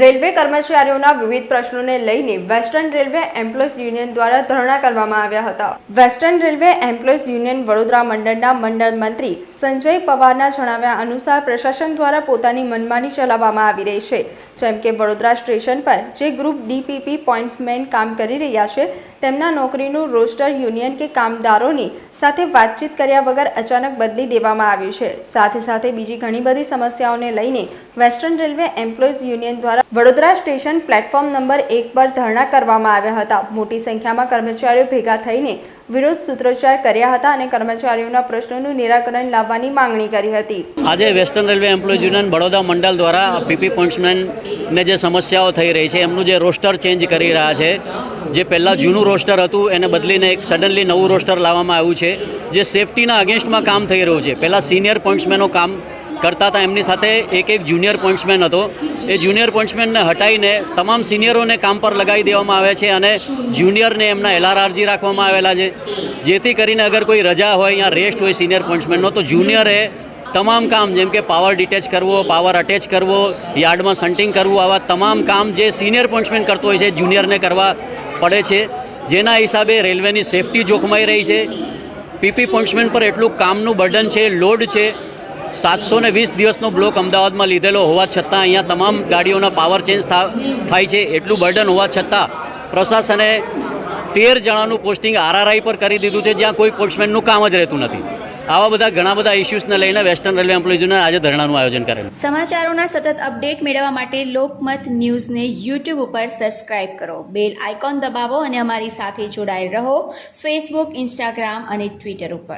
Railway કર્મચારીઓના વિવિધ પ્રશ્નોને લઈને વેસ્ટર્ન રેલવે એમ્પ્લોઈઝ યુનિયન દ્વારા ધરણા કરવામાં આવ્યા હતા. Western railway employees union Vadodara મંડળના મંડળ મંત્રી સંજય પવારના જણાવ્યા અનુસાર પ્રશાસન દ્વારા પોતાની મનમાની ચલાવવામાં આવી રહી છે. જેમ કે વડોદરા સ્ટેશન પર, જે ગ્રુપ ડીપીપી પોઈન્ટ્સમેન કામ કરી રહ્યા છે, તેમના નોકરીનું રોસ્ટર યુનિયન કે કામદારોની સાથે વાતચીત કર્યા વગર અચાનક બદલી દેવામાં આવ્યું છે. સાથે સાથે બીજી ઘણી બધી સમસ્યાઓને લઈને વેસ્ટર્ન રેલવે એમ્પ્લોઈઝ યુનિયન દ્વારા વડોદરા સ્ટેશન પ્લેટફોર્મ નંબર એક પર ધરણા કરવામાં આવ્યા હતા. મોટી સંખ્યામાં કર્મચારીઓ ભેગા થઈને વિરોધ સૂત્રોચ્ચાર કર્યા હતા અને કર્મચારીઓના પ્રશ્નોનું નિરાકરણ લાવવાની માંગણી કરી હતી. આજે western railway employees union Vadodara મંડળ દ્વારા પીપી પોઈન્ટ્સમેનને જે સમસ્યાઓ થઈ રહી છે, એમનું જે રોસ્ટર ચેન્જ કરી રહ્યા છે, જે પહેલાં જૂનું રોસ્ટર હતું, એને બદલીને એક સડનલી નવું રોસ્ટર લાવવામાં આવ્યું છે, જે સેફટીના અગેન્સ્ટમાં કામ થઈ રહ્યું છે. પહેલાં સિનિયર પોઈન્ટ્સમેનો કામ કરતા હતા, એમની સાથે એક એક જુનિયર પોઈન્ટ્સમેન હતો. એ જુનિયર પોઈન્ટ્સમેનને હટાવીને તમામ સિનિયરોને કામ પર લગાવી દેવામાં આવે છે અને જુનિયરને એમના એલઆરઆરજી રાખવામાં આવેલા છે. જેથી કરીને અગર કોઈ રજા હોય, યા રેસ્ટ હોય સિનિયર પોઈન્ટ્સમેનનો તો જુનિયરે તમામ કામ જેમ કે પાવર ડિટેચ કરવો પાવર અટેચ કરવો યાર્ડમાં સન્ટિંગ કરવું, આવા તમામ કામ જે સિનિયર પંચમેન કરતો હોય છે જુનિયરને કરવા પડે છે. જેના હિસાબે રેલવેની સેફટી જોખમાઈ રહી છે. પીપી પંચમેન પર એટલું કામનું બર્ડન છે લોડ છે. સાતસો ને વીસ દિવસનો બ્લોક અમદાવાદમાં લીધેલો હોવા છતાં અહીંયા તમામ ગાડીઓના પાવર ચેન્જ થાય છે. એટલું બર્ડન હોવા છતાં પ્રશાસને તેર જણાનું પોસ્ટિંગ આરઆરઆઈ પર કરી દીધું છે, જ્યાં કોઈ પોસ્ટમેનનું કામ જ રહેતું નથી. આવા બધા ઘણા બધા ઇસ્યુઝને લઈને વેસ્ટર્ન રેલવે એમ્પ્લોઈઝને આજે ધરણાનું આયોજન કરેલું સમાચારોના સતત અપડેટ મેળવવા માટે લોકમત ન્યૂઝને યુટ્યુબ ઉપર સબસ્ક્રાઇબ કરો. બેલ આઇકોન દબાવો અને અમારી સાથે જોડાયેલ રહો. ફેસબુક ઇન્સ્ટાગ્રામ અને ટ્વિટર ઉપર.